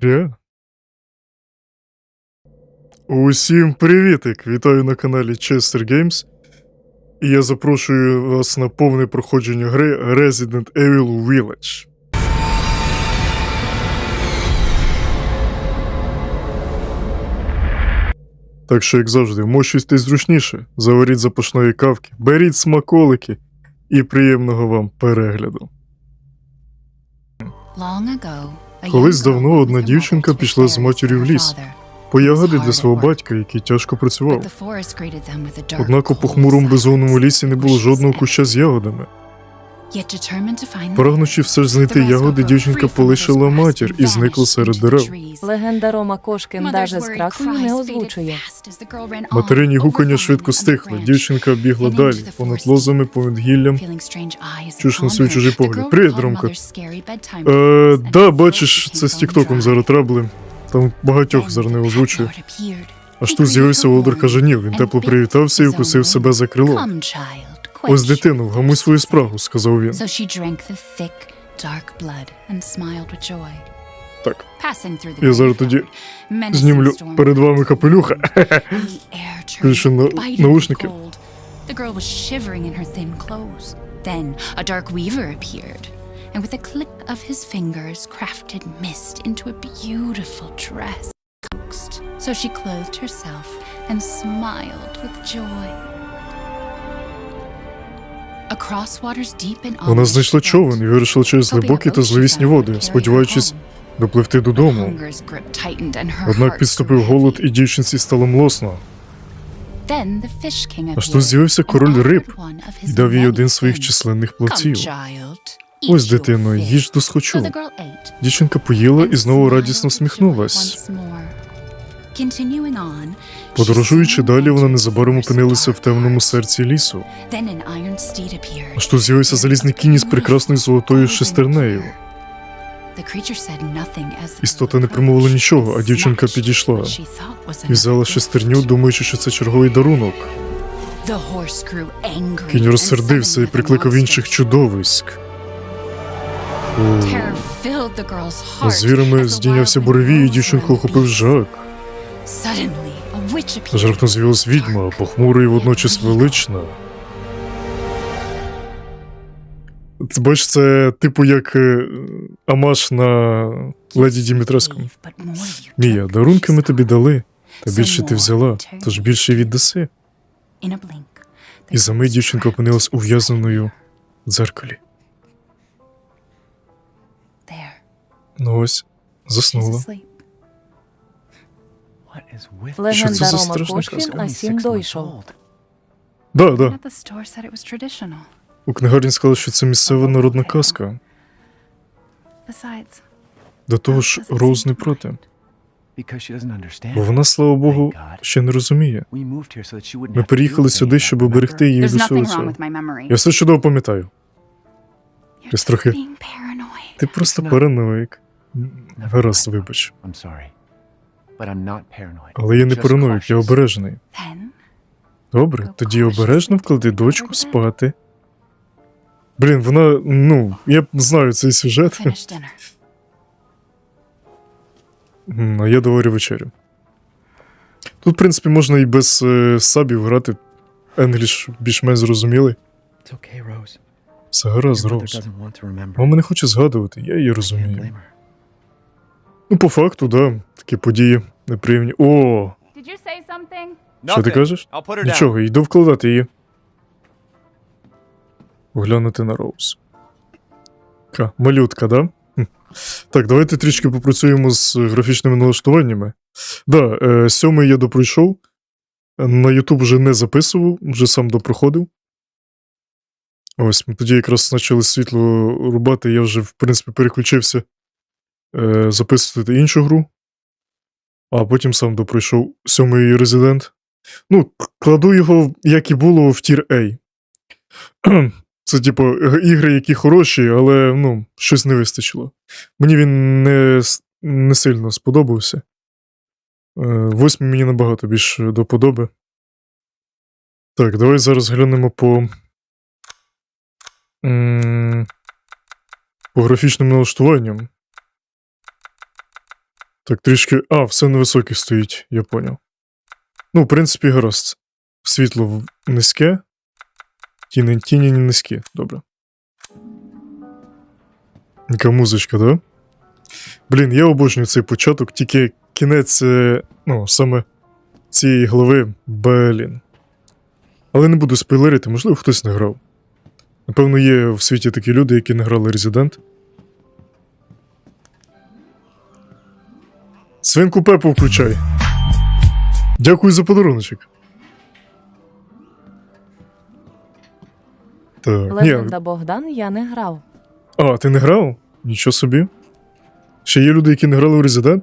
Кря. Усім привітик! Вітаю на каналі Chester Games. І я запрошую вас на повне проходження гри Resident Evil Village. Так що, як завжди, мощуйтесь зручніше, заваріть запашної кавки, беріть смаколики і приємного вам перегляду. Колись давно одна дівчинка пішла з матір'ю в ліс По ягоди для свого батька, який тяжко працював. Однак у похмурому безумному лісі не було жодного куща з ягодами. Прагнучи все ж знайти ягоди, дівчинка полишила матір і зникла серед дерев. Легенда Рома Кошкін даже з кракою не озвучує. Материні гукання швидко стихли. Дівчинка бігла далі, понад лозами, понад гіллям. Чуш на свій чужий погляд. Привіт, Ромка. Е, да, бачиш, це з Тіктоком зараз трабли. Там багатьох зараз не озвучую. Аж тут з'явився Володар Кажанів. Він тепло привітався і вкусив себе за крило. Ось дитину, вгамуй свою спрагу, сказав він. So she drank the thick, dark blood and smiled with joy. Так, Passing through the я зараз тоді menacing знімлю storm перед вами капелюха. the air Включу turned на- biting наушники. cold. The girl was shivering in her thin clothes. Then a dark weaver appeared, and with a click of his fingers, crafted mist into a beautiful dress. Coaxed. So she clothed herself and smiled with joy. Вона знайшла човен і вирішила через глибокі та зловісні води, сподіваючись допливти додому. Однак підступив голод, і дівчинці стало млосно. Аж тут з'явився король риб і дав їй один з своїх численних плавців. Ось, дитино, їж до схочу. Дівчинка поїла і знову радісно всміхнулась. Подорожуючи далі, вона незабаром the опинилася в темному серці лісу. Аж тут з'явився залізний кінь із прекрасною золотою шестернею. Істота не промовила нічого, а дівчинка підійшла І взяла шестерню, думаючи, що це черговий дарунок. Кінь розсердився і прикликав інших чудовиськ. Звірами здійнявся буревій, і дівчинку охопив beast. Жартом з'явилась відьма, похмура і водночас велична. Це бачиш, це типу як е, амаш на леді Дімітреску. Мія, дарунки ми тобі дали, та більше ти взяла, тож більше віддаси. І за мить дівчинка опинилась ув'язненою в дзеркалі. Ну ось, заснула. Asleep. Що це Легенда за Рома страшна Кошкін, казка? а сім дойшов. Да, да. At the store said it was traditional. У книгарні сказали, що це місцева народна казка. До того ж, Роуз не проти. Бо вона, слава Богу, ще не розуміє. Ми переїхали сюди, щоб оберегти її від усього цього. Я все чудово пам'ятаю. Just трохи- Ти просто параноїк. Гаразд, вибач. Але я не параноїк, я обережений. Then, Добре, тоді обережно вклади дочку спати. Блін, вона, ну, я знаю цей сюжет, а я доварю вечерю. Тут, в принципі, можна і без е, сабів грати. Енгліш більш-менш зрозумілий. Все гаразд, Роуз. Мама не хоче згадувати, я її розумію. Ну, по факту, да, такі події неприємні. О, Did you say something? що ти кажеш? Нічого, йду вкладати її. Поглянути на Роуз. Ка, малютка, да? Хм. Так, давайте трішки попрацюємо з графічними налаштуваннями. Да, е, сьомий я допройшов. На YouTube вже не записував, вже сам допроходив. Ось, ми тоді якраз почали світло рубати, я вже, в принципі, переключився е, записувати іншу гру. А потім сам допройшов сьомий резидент. Ну, кладу його, як і було, в тір A. Це, типу, ігри, які хороші, але ну, щось не вистачило. Мені він не, не сильно сподобався. Е, Восьмий мені набагато більше до подоби. Так, давай зараз глянемо по. По графічним налаштуванням. Так, трішки. А, все на високих стоїть, я поняв. Ну, в принципі, гаразд. Світло низьке. Тіні, тіні не низькі. Добре. Яка музичка, да? Блін, я обожнюю цей початок, тільки кінець, е, ну, саме цієї глави, блін. Але не буду спойлерити, можливо, хтось не грав. Напевно, є в світі такі люди, які не грали Resident. Свинку Пепу включай. Дякую за подаруночок. Так, ні, Легенда Богдан я не грав. а, ти не грав? Нічого собі. Ще є люди, які не грали у Resident?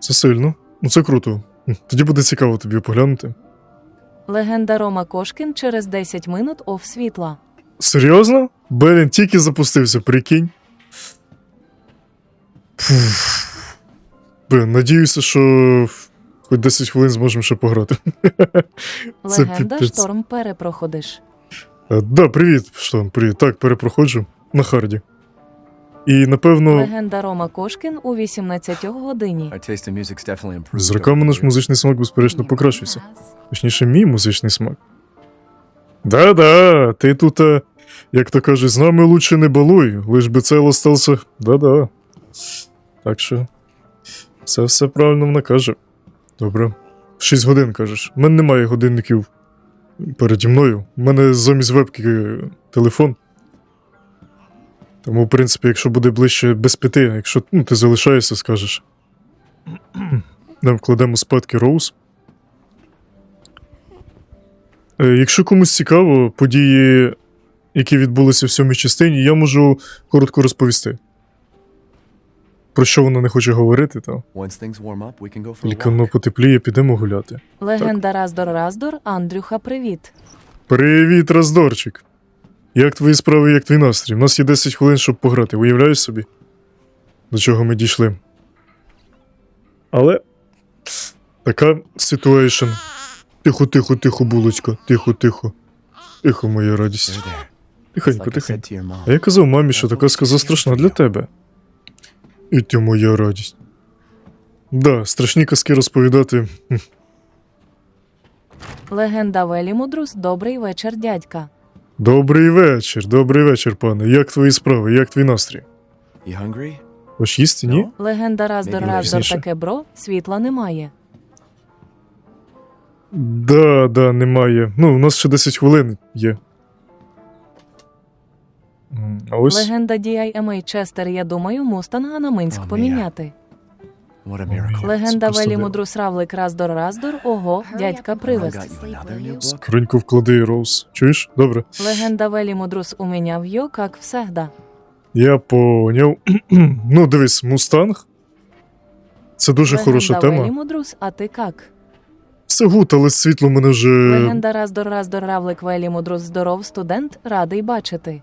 Це сильно. Ну це круто. Хм, Тоді буде цікаво тобі поглянути. Легенда Рома Кошкін через 10 минут оф світла. Серйозно? Белін тільки запустився, прикинь. Фуф. Блін, надіюся, що хоч 10 хвилин зможемо ще пограти. Це Легенда піпець. Шторм перепроходиш. Е, Да, привіт, Штон, привіт. Так, перепроходжу на харді. І напевно, Легенда Рома Кошкін у 18 годині. Our taste in music's definitely improved. з over роками the наш years. музичний смак безперечно покращився. Точніше, мій музичний смак. Да-да, ти тут, е, як то кажуть, з нами лучше не балуй, лиш би це остався. Да-да. Так що, це все правильно вона каже. Добре. 6 годин кажеш. У мене немає годинників переді мною. У мене замість вебки телефон. Тому, в принципі, якщо буде ближче без п'яти, якщо ну, ти залишаєшся, скажеш. Нам вкладемо спадки Роуз. Е, Якщо комусь цікаво, події, які відбулися в сьомій частині, я можу коротко розповісти. Про що вона не хоче говорити, то тільки воно потепліє, підемо гуляти. Легенда Раздор Раздор Андрюха, привіт. Привіт, Раздорчик! Як твої справи, як твій настрій? У нас є 10 хвилин, щоб пограти. Уявляєш собі? До чого ми дійшли. Але така ситуейшн. Тихо, тихо, тихо, булочка. Тихо, тихо. Тихо, моя радість. Тихенько, тихенько. your mom. А я казав мамі, що така сказа страшна для тебе. І ти моя радість. Да, страшні казки розповідати. Легенда Велі Мудрус, добрий вечір, дядька. Добрий вечір, добрий вечір, пане. Як твої справи, як твій настрій? You hungry? Хоч їсти, ні? Легенда Раздор Раздор пізніше. таке бро, світла немає. Да, да, немає. Ну, у нас ще 10 хвилин є. Ось. Легенда DIMA Честер, я думаю, Мустанга на Минськ поміняти. Легенда Велі. Мудрус Равлик Раздор Раздор, ого, дядька привез. Скоренько вклади, Роуз. Чуєш? Добре. Легенда Велі Мудрус у меня в'ю, как всегда. Я поняв. ну, дивись, Мустанг. Це дуже Легенда хороша Велі тема. Мудрус, а ти как? Все гуд, але світло мене вже. Легенда Раздор Раздор Равлик Велі Мудрус, здоров, студент, радий бачити.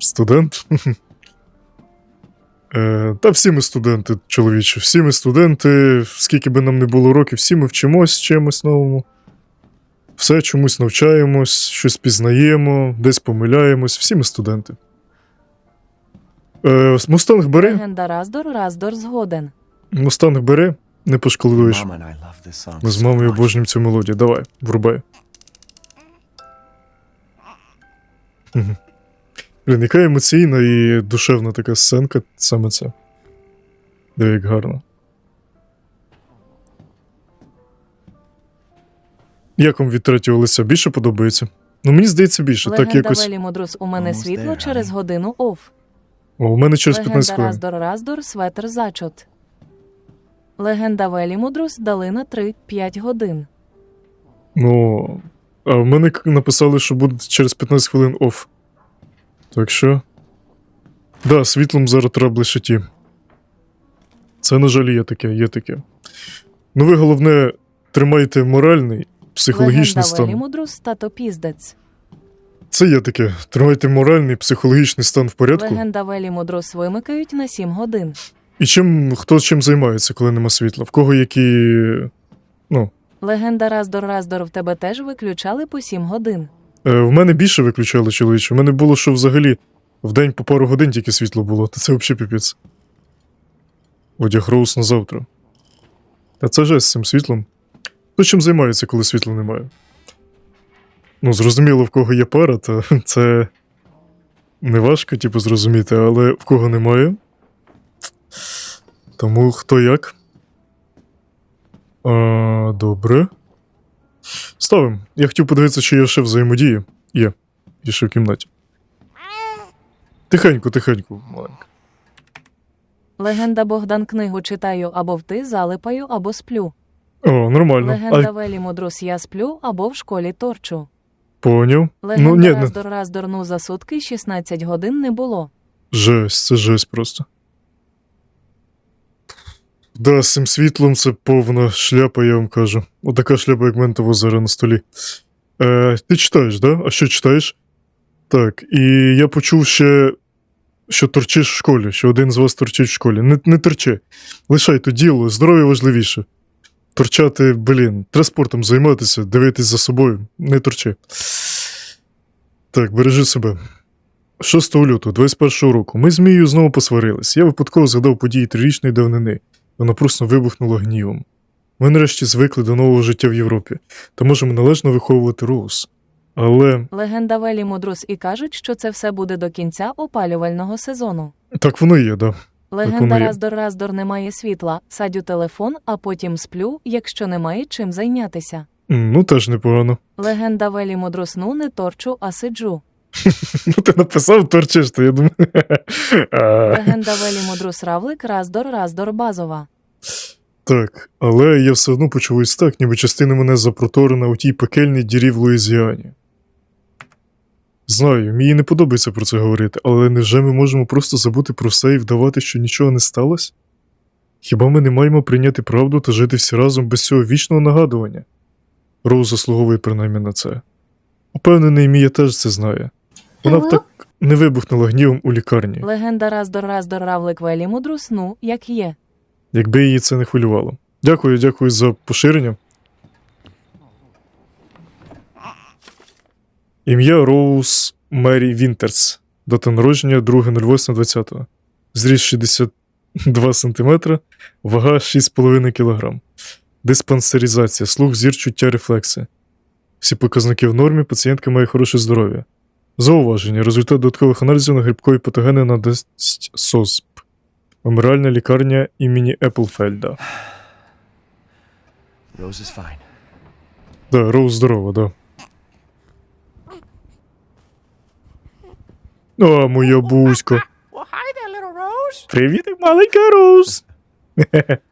Студент. Е, Та всі ми студенти, чоловіче, всі ми студенти, скільки би нам не було років, всі ми вчимось чимось новому. Все чомусь навчаємось, щось пізнаємо, десь помиляємось, всі ми студенти. Е, Мустанг бери, Легенда Раздор Раздор згоден. Мустанг бери, не пошкодуєш. Ми з мамою обожнюємо цю мелодію. Давай, врубай. Блін, яка емоційна і душевна така сценка, саме це. Диви, як гарно. Як вам від третього лиця більше подобається? Ну, мені здається, більше. так Легенда якось. Велі Мудрус у мене світло через годину оф. О, у мене через 15 Легенда хвилин. Раздор Раздор Светер Зачот. Легенда Велі Мудрус Далина 3-5 годин. Ну. А в мене написали, що буде через 15 хвилин оф. Так що. Да, світлом зараз треба блищаті. Це, на жаль, є таке, є таке. Ну, ви головне, тримайте моральний, психологічний Легенда стан. Мудрус Тато Піздець. Це є таке. Тримайте моральний, психологічний стан в порядку. Легенда Велі Мудрус вимикають на 7 годин. І чим хто чим займається, коли нема світла? В кого які. Ну, Легенда Раздор Раздор в тебе теж виключали по 7 годин. Е, В мене більше виключали чоловіче. У мене було, що взагалі в день по пару годин тільки світло було, то це взагалі піпець. Одяг Роуз на завтра. Та це жесть з цим світлом. Хто чим займається, коли світла немає? Ну, зрозуміло, в кого є пара, то це не важко, типу, зрозуміти, але в кого немає. Тому хто як. А, добре. Ставим. Я хотів подивитися, чи є ще взаємодії. Є. Є ще в кімнаті. Тихенько, тихенько, маленько. Легенда Богдан книгу читаю або в ти залипаю, або сплю. О, нормально. Легенда А, Велі Мудрус я сплю або в школі торчу. поняв. Легенда Ну, ні, не, Раздорну за сутки 16 годин не було. жесть, це жесть просто. Да, з цим світлом це повна шляпа, я вам кажу. Отака шляпа, як ментово зараз на столі. Е, ти читаєш, да? А що читаєш? Так, і я почув ще, що торчиш в школі, що один з вас торчить в школі. Не, не торчи. Лишай то діло, здоров'я важливіше. Торчати, блін, треба спортом займатися, дивитись за собою, не торчи. Так, бережи себе. 6 лютого 21 року ми з Мією знову посварились. Я випадково згадав події трирічної давнини. Вона просто вибухнула гнівом. Ми нарешті звикли до нового життя в Європі та можемо належно виховувати Роуз. Але Легенда Велі Мудрус і кажуть, що це все буде до кінця опалювального сезону. так воно є, да. Легенда є. Раздор Раздор немає світла, садю телефон, а потім сплю, якщо немає чим зайнятися. Ну, теж непогано. Легенда Велі Мудрус ну не торчу, а сиджу. Ну, ти написав торчиш, то я думаю. Легенда Велі Мудрус Равлик Раздор Раздор Базова. Так, але я все одно почуваюсь так, ніби частина мене запроторена у тій пекельній дірі в Луїзіані. Знаю, мені не подобається про це говорити, але невже ми можемо просто забути про все і вдавати, що нічого не сталося? Хіба ми не маємо прийняти правду та жити всі разом без цього вічного нагадування? Роуз заслуговує принаймні на це. Упевнений, Мія теж це знає. Вона б так не вибухнула гнівом у лікарні, Легенда Раздор Раздор Равлик Велі Мудрус ну, як є. якби її це не хвилювало. Дякую, дякую за поширення. Ім'я Роуз Мері Вінтерс. Дата народження 2.08.20. Зріст 62 см, вага 6,5 кг. Диспансеризація, слух, зір, чуття, рефлекси. Всі показники в нормі, пацієнтка має хороше здоров'я. Зауваження. Результат додаткових аналізів на грибкові патогени надасть СОСП. Меморіальна лікарня імені Еплфельда. Rose is fine. Да, Роуз здорова, да. О, моя Rose. Привіт, маленька Роуз.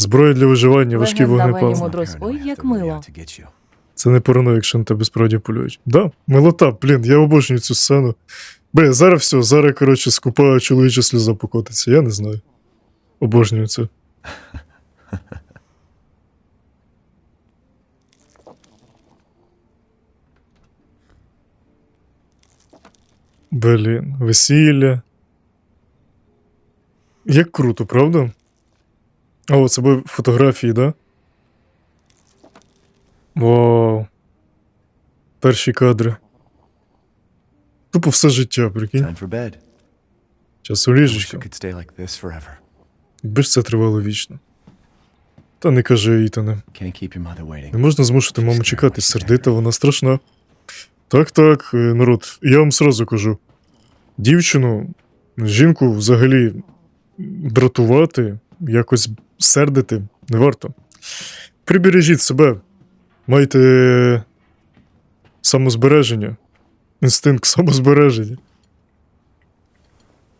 Зброя для виживання, важкі Легенда Велі вогнепал. Мудрус, ой, як мило. Це не порно, якщо на тебе справді полюють. Да, милота, блін, я обожнюю цю сцену. Бля, зараз все, зараз, коротше, скупа чоловіча сльоза покотиться, я не знаю. Обожнюю це. Блін, весілля. Як круто, правда? О, це були фотографії, да? Вау. Перші кадри. Тупо все життя, прикинь. Час у forever. Якби ж це тривало вічно. Та не кажи, Ітане. Не можна змусити маму чекати, сердита, вона страшна. Так, так, е, народ, я вам сразу кажу. Дівчину, жінку взагалі дратувати, якось сердити не варто. Прибережіть себе, майте самозбереження, інстинкт самозбереження.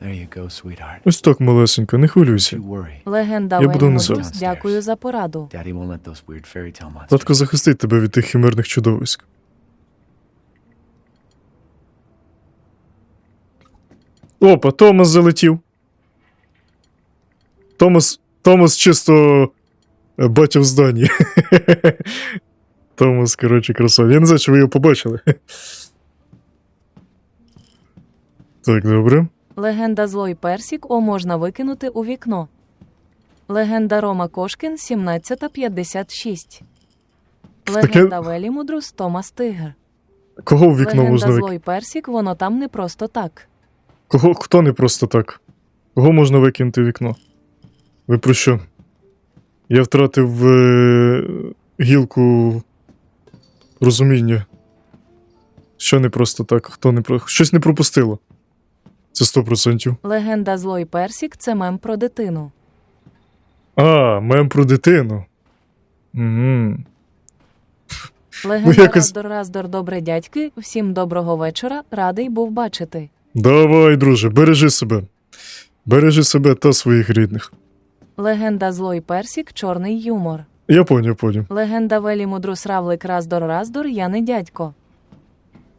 There you go, sweetheart. Ось так, малесенька, не хвилюйся. Легенда Я буду несу. дякую за пораду. Татко захистить тебе від тих химерних чудовиськ. Опа, Томас залетів. Томас. Томас чисто е, батя в зданні. Томас, коротше, красавець. Я не знаю, чи ви його побачили. Так, добре. Легенда Злой Персік О можна викинути у вікно. Легенда Рома Кошкін 1756. Легенда Велі Мудрус Томас Тигр. Кого в вікно Легенда можна Злой? Персік воно там не просто так. Кого, хто не просто так? Кого можна викинути в вікно? Ви про що? Я втратив е, гілку розуміння. Що не просто так? Хто не про. Щось не пропустило. Це 100%. Легенда Злой Персік це мем про дитину. А, мем про дитину. Угу. Легенда Ну, якось- Раздор Раздор Добре дядьки. Всім доброго вечора. Радий був бачити. Давай, друже, бережи себе. Бережи себе та своїх рідних. Легенда Злой Персік Чорний юмор. Я поняв, поняв. Легенда Велі Мудрус Равлик Раздор Раздор Я не дядько.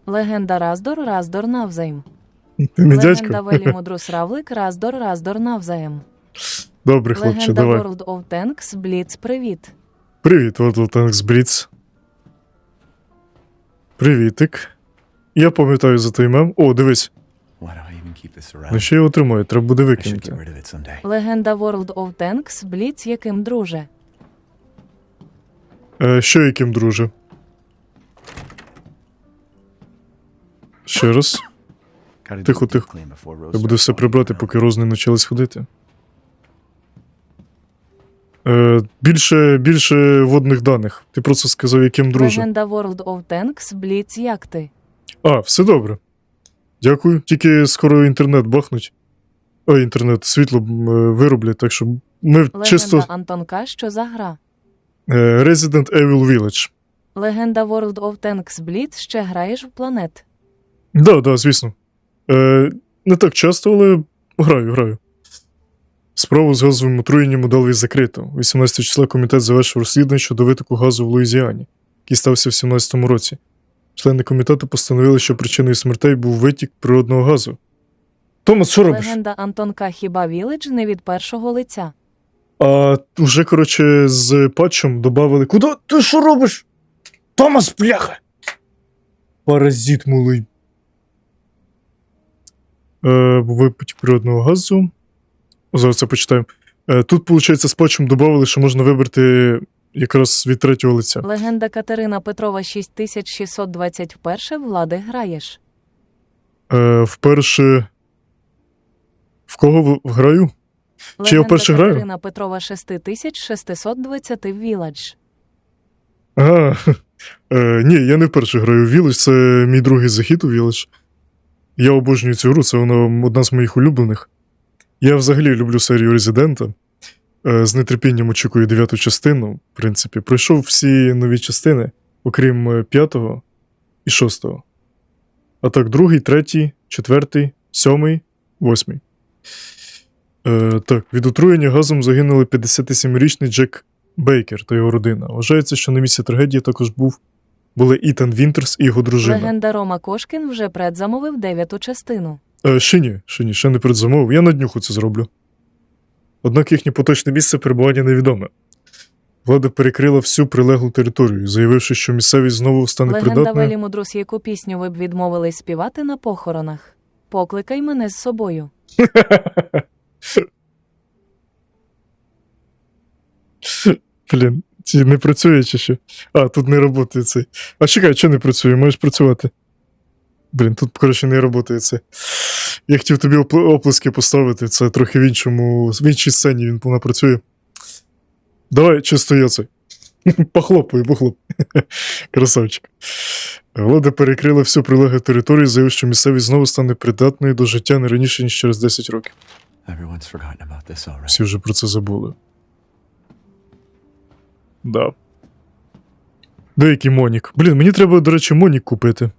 Легенда Раздор Раздор Навзаєм. Ти не Легенда дядько? Велі Мудрус Равлик Раздор Раздор Навзаєм. Добре, хлопче, Легенда давай. World of Tanks Бліц Привіт. Привіт, World Tanks Blitz. Привітик. Я пам'ятаю за той мем. О, дивись, Ну ще його тримаю, треба буде викинути. rid of it someday. Легенда World of Tanks Бліц яким друже. Е, що яким, друже? Ще раз. Тихо, тихо. Я буду все прибрати, поки Роз не навчилась ходити. Е, більше, більше водних даних. Ти просто сказав, яким друже. Легенда World of Tanks Бліц як ти. А, все добре. Дякую. Тільки скоро інтернет бахнуть. Ой, інтернет, світло е, вироблять, так що ми Легенда чисто Антонка що за гра. е, Resident Evil Village. Легенда World of Tanks Бліц ще граєш в планет. Да, да, звісно. Е, не так часто, але граю, граю. Справу з газовим отруєнням у Делві закрито. 18 числа комітет завершив розслідування щодо витоку газу в Луїзіані, який стався в 17-му році. Члени комітету постановили, що причиною смертей був витік природного газу. Томас, що робиш? Легенда Антонка хіба Віледж не від першого лиця. А вже, коротше, з патчем додали. Куди? Ти що робиш? Томас, бляха! Паразит милий. Е, випить природного газу. Зараз це почитаємо. Е, тут, виходить, з патчем додали, що можна вибрати якраз від третього лиця. Легенда Катерина Петрова 6621 влади граєш. Е, вперше. В кого граю? Чи я вперше граю? Катерина Петрова 6620 Віладж. Ага. Е, ні, я не вперше граю в Village, це мій другий захід у Village. Я обожнюю цю гру, це вона одна з моїх улюблених. Я взагалі люблю серію Резидента. Е, з нетерпінням очікую дев'яту частину. В принципі, пройшов всі нові частини, окрім е, п'ятого і шостого. А так, другий, третій, четвертий, сьомий, восьмий. Е, так, від отруєння газом загинули 57-річний Джек Бейкер та його родина. Вважається, що на місці трагедії також був були Ітан Вінтерс і його дружина. Легенда Рома Кошкін вже предзамовив дев'яту частину. Е, ще ні, ще ні, ще не предзамовив. Я на днюху це зроблю. Однак їхнє поточне місце перебування невідоме. Влада перекрила всю прилеглу територію, заявивши, що місцевість знову стане Легенда придатною. Велі Мудрус, яку пісню ви б відмовились співати на похоронах. Покликай мене з собою. Блін, ці не працює чи що? А, тут не працює цей. А чекай, що не працює? Можеш працювати. Блін, тут, коротше, не працює це. Я хотів тобі опл- оплески поставити, це трохи в іншому, в іншій сцені він вона працює. Давай, чисто я цей. Похлопаю, похлоп. Красавчик. Влада перекрила всю прилеглу територію, заявив, що місцевість знову стане придатною до життя не раніше, ніж через 10 років. Всі вже про це забули. Да. Деякий Монік. Блін, мені треба, до речі, Монік купити.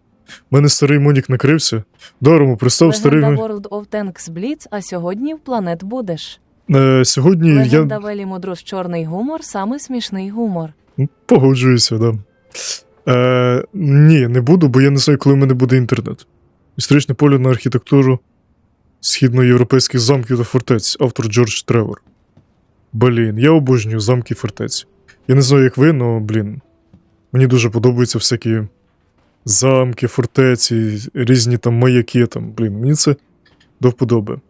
У мене старий Монік накрився. Дарому, пристав старий. Легенда World of Tanks Blitz, а сьогодні в планет будеш. Е, сьогодні Легенда я Велі Мудрус чорний гумор, саме смішний гумор. Погоджуюся, да. Е, ні, не буду, бо я не знаю, коли в мене буде інтернет. Історичне поле на архітектуру східноєвропейських замків та фортець, автор Джордж Тревор. Блін, я обожнюю замки і фортеці. Я не знаю, як ви, але, блін, мені дуже подобаються всякі замки, фортеці, різні там маяки. Там, блін, мені це до вподоби.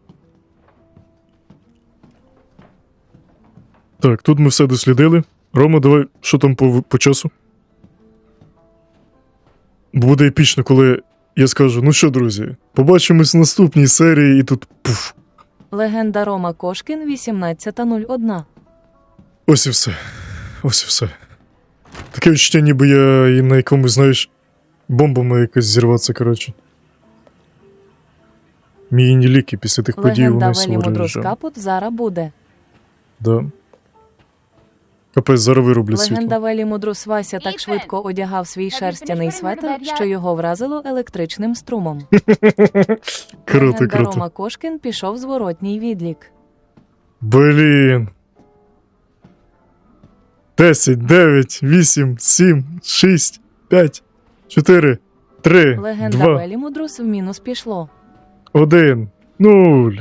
Так, тут ми все дослідили. Рома, давай, що там по, по часу? Буде епічно, коли я скажу: ну що, друзі, побачимось в наступній серії, і тут пуф. Легенда Рома Кошкін 18.01. Ось і все. Ось і все. Таке відчуття, ніби я і на якомусь, знаєш, бомбами якось зірватися, коротше. Мій ліки після тих подій. Мудрус вже. Капут зара буде. Да. Капець, зараз вироблять Легенда. Велі Мудрус Вася так швидко одягав свій шерстяний светр, що його вразило електричним струмом. Круто, круто. Рома Кошкін пішов зворотній відлік. Блін. 10, 9, 8, 7, 6, 5, 4, 3, Легенда 2, Велі Мудрус в мінус пішло. 1, 0.